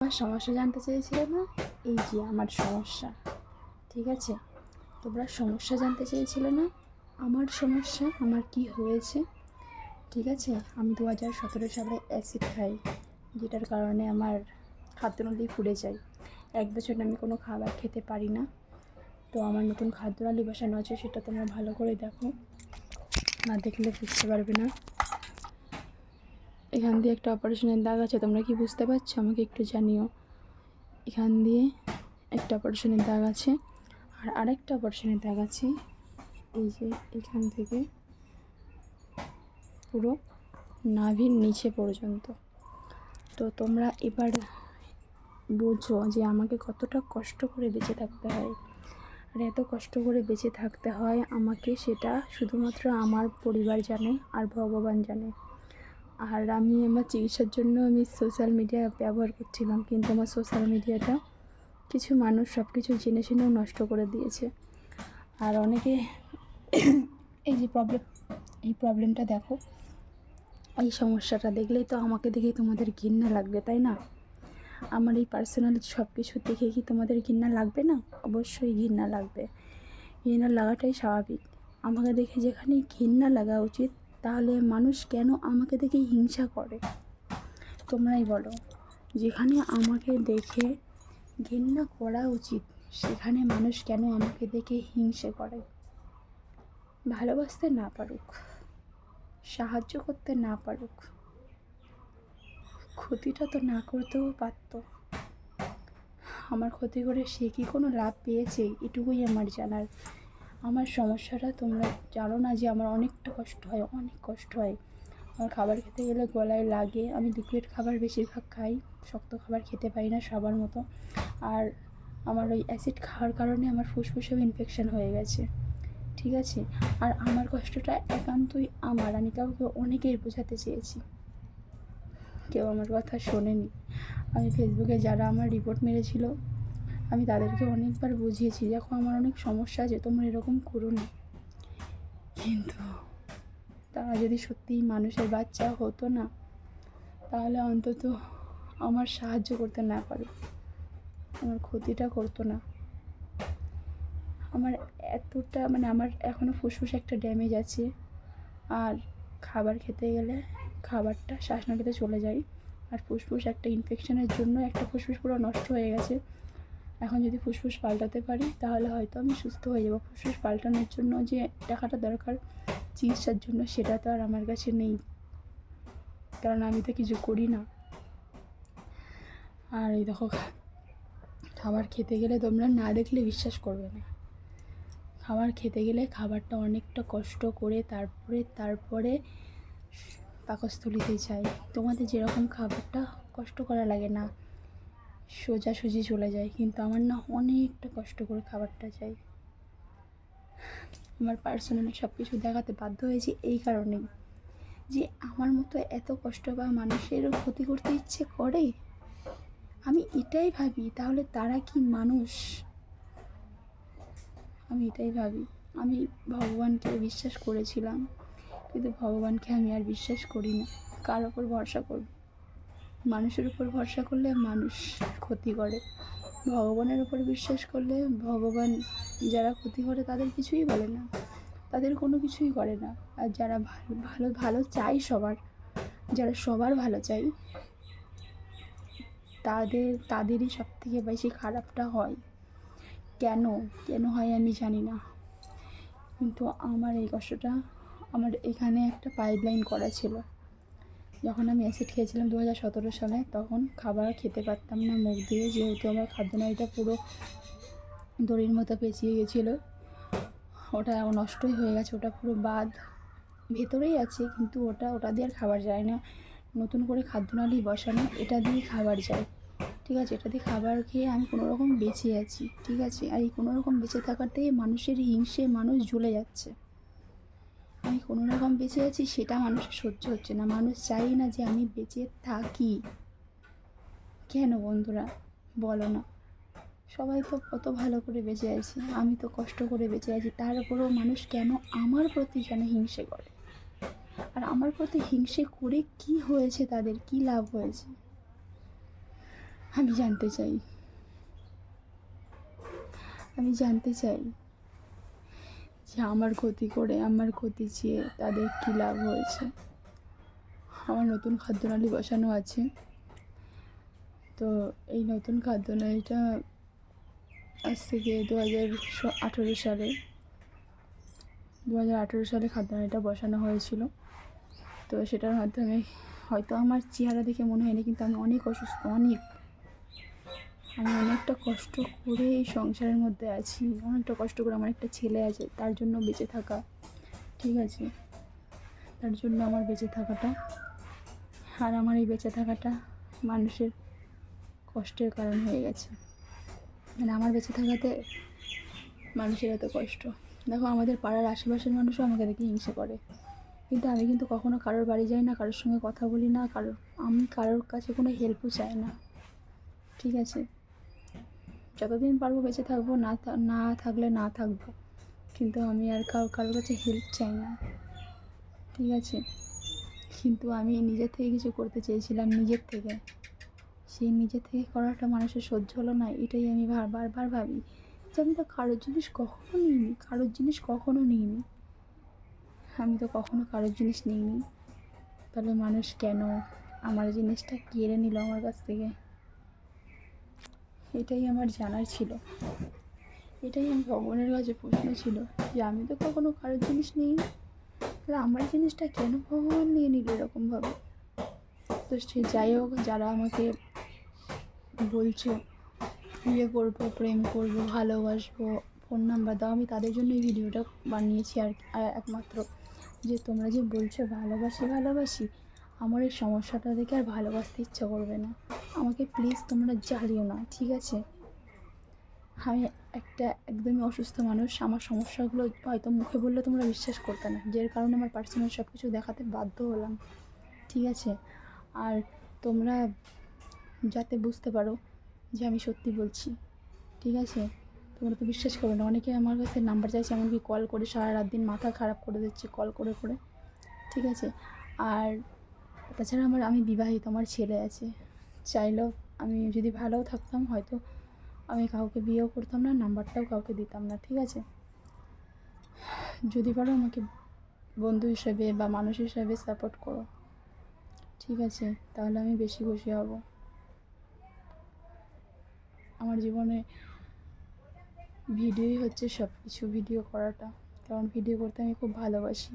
আমার সমস্যা জানতে চেয়েছিলে না? এই যে আমার সমস্যা, ঠিক আছে? তোমরা সমস্যা জানতে চেয়েছিলে না? আমার সমস্যা, আমার কি হয়েছে? ঠিক আছে? আমি দু হাজার সতেরো সালে অ্যাসিড খাই, যেটার কারণে আমার খাদ্যনালী ফুলে যায়। এক বছর আমি কোনো খাবার খেতে পারি না। তো আমার নতুন খাদ্যনালী বসানো আছে, সেটা তোমরা ভালো করে দেখো। না দেখলে বুঝতে পারবে না। এখান দিয়ে একটা অপারেশনের দাগ আছে, তোমরা কি বুঝতে পারছ? আমাকে একটু জানিও। এখান দিয়ে একটা অপারেশনের দাগ আছে আর আরেকটা অপারেশনের দাগ আছে। এই যে এখান থেকে পুরো নাভির নিচে পর্যন্ত। তো তোমরা এবার বোঝো যে আমাকে কতটা কষ্ট করে বেঁচে থাকতে হয়। আর এত কষ্ট করে বেঁচে থাকতে হয় আমাকে, সেটা শুধুমাত্র আমার পরিবার জানে আর ভগবান জানে। আর আমি আমার চিকিৎসার জন্য আমি সোশ্যাল মিডিয়া ব্যবহার করছিলাম, কিন্তু আমার সোশ্যাল মিডিয়াটা কিছু মানুষ সব কিছু জেনে শুনেও নষ্ট করে দিয়েছে। আর অনেকে এই যে প্রবলেম এই প্রবলেমটা দেখো, এই সমস্যাটা দেখলেই তো আমাকে দেখেই তোমাদের ঘৃণা লাগবে, তাই না? আমার এই পার্সোনাল সব কিছু দেখে কি তোমাদের ঘৃণা লাগবে না? অবশ্যই ঘৃণা লাগবে। ঘৃণা লাগাটাই স্বাভাবিক। আমাকে দেখে যেখানে ঘৃণা লাগা উচিত তাহলে মানুষ কেন আমাকে দেখে হিংসা করে? তোমরাই বলো। যেখানে আমাকে দেখে ঘৃণা করা উচিত, সেখানে মানুষ কেন আমাকে দেখে হিংসে করে? ভালোবাসতে না পারুক, সাহায্য করতে না পারুক, ক্ষতিটা তো না করতেও পারত। আমার ক্ষতি করে সে কি কোনো লাভ পেয়েছে? এটুকুই আমার জানার। আমার সমস্যাটা তোমরা জানো না যে আমার অনেকটা কষ্ট হয়, অনেক কষ্ট হয়। আমার খাবার খেতে গেলে গলায় লাগে। আমি লিকুইড খাবার বেশিরভাগ খাই, শক্ত খাবার খেতে পারি না সবার মতো। আর আমার ওই অ্যাসিড খাওয়ার কারণে আমার ফুসফুসেও ইনফেকশান হয়ে গেছে। ঠিক আছে? আর আমার কষ্টটা একান্তই আমার। আমি কাউকে অনেকেই বোঝাতে চেয়েছি। কেউ আমার কথা শোনেনি। আমি ফেসবুকে যারা আমার রিপোর্ট মেরেছিল আমি তাদেরকে অনেকবার বুঝিয়েছি, দেখো আমার অনেক সমস্যা আছে, তোমরা এরকম করো না। কিন্তু তারা যদি সত্যিই মানুষের বাচ্চা হতো না, তাহলে অন্তত আমার সাহায্য করতে না পারে। আমার ক্ষতিটা করতো না। আমার এতটা মানে আমার এখনও ফুসফুস একটা ড্যামেজ আছে। আর খাবার খেতে গেলে খাবারটা শ্বাসনালীতে চলে যায়। আর ফুসফুস একটা ইনফেকশনের জন্য একটা ফুসফুস পুরো নষ্ট হয়ে গেছে। এখন যদি ফুসফুস পাল্টাতে পারি, তাহলে হয়তো আমি সুস্থ হয়ে যাব। ফুসফুস পাল্টানোর জন্য যে টাকাটা দরকার, চিকিৎসার জন্য সেটা তো আর আমার কাছে নেই। কারণ আমি তো কিছু করি না। আর এই দেখো, খাবার খেতে গেলে তোমরা না দেখলে বিশ্বাস করবে না। খাবার খেতে গেলে খাবারটা অনেকটা কষ্ট করে তারপরে তারপরে পাকস্থলিতে যায়। তোমাদের যেরকম খাবারটা কষ্ট করা লাগে না সোজাসুজি চলে যায়, কিন্তু আমার না অনেকটা কষ্ট করে খাবারটা চাই। আমার পার্সোনালি সব কিছু দেখাতে বাধ্য হয়েছি এই কারণেই যে আমার মতো এত কষ্ট বা মানুষেরও ক্ষতি করতে ইচ্ছে করে? আমি এটাই ভাবি, তাহলে তারা কি মানুষ? আমি এটাই ভাবি। আমি ভগবানকে বিশ্বাস করেছিলাম, কিন্তু ভগবানকে আমি আর বিশ্বাস করি না। কার ওপর ভরসা করব? মানুষের উপর ভরসা করলে মানুষ ক্ষতি করে। ভগবানের উপর বিশ্বাস করলে ভগবান যারা ক্ষতি করে তাদের কিছুই বলে না। তাদের কোনো কিছুই করে না। আর যারা ভালো ভালো ভালো চাই সবার, যারা সবার ভালো চাই তাদের, তাদেরই সব থেকে বেশি খারাপটা হয়। কেন? কেন হয় আমি জানি না। কিন্তু আমার এই কষ্টটা, আমার এখানে একটা পাইপ লাইন করা ছিল। যখন আমি অ্যাসিড খেয়েছিলাম দু হাজার সতেরো সালে, তখন খাবার খেতে পারতাম না, মুখ দিয়ে। যেহেতু আমার খাদ্যনালীটা পুরো দড়ির মতো পেঁচিয়ে গেছিল, ওটা নষ্টই হয়ে গেছে, ওটা পুরো বাদ ভেতরেই আছে, কিন্তু ওটা ওটা দিয়ে আর খাবার যায় না। নতুন করে খাদ্যনালী বসানো, এটা দিয়ে খাবার যায়। ঠিক আছে, এটা দিয়ে খাবার খেয়ে আমি কোনো রকম বেঁচে আছি, ঠিক আছে? আর এই কোনো রকম বেঁচে থাকাতেই মানুষের হিংসে মানুষ জ্বলে যাচ্ছে। আমি কোনো রকম বেঁচে আছি, সেটা মানুষের সহ্য হচ্ছে না। মানুষ চাই না যে আমি বেঁচে থাকি। কেন বন্ধুরা? বলো না। সবাই তো কত ভালো করে বেঁচে আছে, আমি তো কষ্ট করে বেঁচে আছি। তার উপরেও মানুষ কেন আমার প্রতি কেন হিংসে করে? আর আমার প্রতি হিংসে করে কি হয়েছে তাদের? কি লাভ হয়েছে? আমি জানতে চাই। আমি জানতে চাই। যে আমার ক্ষতি করে, আমার ক্ষতি চেয়ে তাদের কী লাভ হয়েছে? আমার নতুন খাদ্যনালী বসানো আছে। তো এই নতুন খাদ্যনালীটা আজ থেকে দু হাজার আঠেরো সালে দু হাজার আঠেরো সালে খাদ্যনালীটা বসানো হয়েছিল। তো সেটার মাধ্যমে হয়তো আমার চেহারা দেখে মনে হয়নি, কিন্তু আমি অনেক অসুস্থ, অনেক। আমি অনেকটা কষ্ট করে এই সংসারের মধ্যে আছি। অনেকটা কষ্ট করে আমার একটা ছেলে আছে, তার জন্য বেঁচে থাকা, ঠিক আছে? তার জন্য আমার বেঁচে থাকাটা আর আমার এই বেঁচে থাকাটা মানুষের কষ্টের কারণ হয়ে গেছে। মানে আমার বেঁচে থাকাতে মানুষের এত কষ্ট। দেখো, আমাদের পাড়ার আশেপাশের মানুষও আমাকে দেখে হিংসে করে। কিন্তু আমি কিন্তু কখনো কারোর বাড়ি যাই না, কারোর সঙ্গে কথা বলি না কারোর আমি কারোর কাছে কোনো হেল্পও চাই না। ঠিক আছে? যতদিন পারব বেঁচে থাকব, না না থাকলে না থাকব। কিন্তু আমি আর কারও কারোর কাছে হেল্প চাই না। ঠিক আছে? কিন্তু আমি নিজের থেকে কিছু করতে চেয়েছিলাম, নিজের থেকে। সেই নিজের থেকে করাটা মানুষের সহ্য হলো না, এটাই আমি বার বারবার ভাবি। যে আমি তো কারোর জিনিস কখনো নিইনি, কারোর জিনিস কখনো নিইনি। আমি তো কখনো কারোর জিনিস নিইনি। তাহলে মানুষ কেন আমার জিনিসটা কেড়ে নিল আমার কাছ থেকে? এটাই আমার জানার ছিল। এটাই আমি ভগবানের কাছে প্রশ্ন ছিল যে, আমি তো কখনো কারোর জিনিস নিইনি তাহলে আমার জিনিসটা কেন ভগবান নিয়ে নিল এরকমভাবে? তো সে যাই হোক, যারা আমাকে বলছো বিয়ে করব, প্রেম করব, ভালোবাসবো, ফোন নাম্বার দাও, আমি তাদের জন্য এই ভিডিওটা বানিয়েছি আর একমাত্র যে তোমরা যে বলছো, ভালোবাসি ভালোবাসি আমার এই সমস্যাটা দেখে আর ভালোবাসতে ইচ্ছা করবে না। আমাকে প্লিজ তোমরা জ্বালিও না, ঠিক আছে? আমি একটা একদমই অসুস্থ মানুষ, আমার সমস্যাগুলো হয়তো মুখে বললে তোমরা বিশ্বাস করতে না। যার কারণে আমার পার্সোনাল সব কিছু দেখাতে বাধ্য হলাম, ঠিক আছে? আর তোমরা যাতে বুঝতে পারো যে আমি সত্যি বলছি, ঠিক আছে? তোমরা তো বিশ্বাস করবে না, অনেকে আমার কাছে নাম্বার চাইছে, এমনকি কল করে সারা রাত দিন মাথা খারাপ করে দিচ্ছে কল করে করে, ঠিক আছে? আর তাছাড়া আমার, আমি বিবাহিত, আমার ছেলে আছে। চাইলেও আমি যদি ভালোও থাকতাম, হয়তো আমি কাউকে বিয়েও করতাম না, নাম্বারটাও কাউকে দিতাম না, ঠিক আছে? যদি পারো আমাকে বন্ধু হিসেবে বা মানুষ হিসেবে সাপোর্ট করো, ঠিক আছে? তাহলে আমি বেশি খুশি হব। আমার জীবনে ভিডিওই হচ্ছে সব কিছু ভিডিও করাটা। কারণ ভিডিও করতে আমি খুব ভালোবাসি।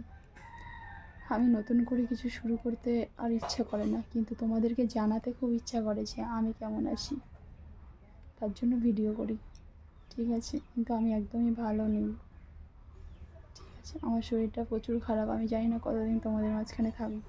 আমি নতুন করে কিছু শুরু করতে আর ইচ্ছা করে না, কিন্তু তোমাদেরকে জানাতে খুব ইচ্ছা করে যে আমি কেমন আছি। তার জন্য ভিডিও করি, ঠিক আছে? কিন্তু আমি একদমই ভালো নেই। ঠিক আছে? আমার শরীরটা প্রচুর খারাপ, আমি জানি না কতদিন তোমাদের মাঝখানে থাকব।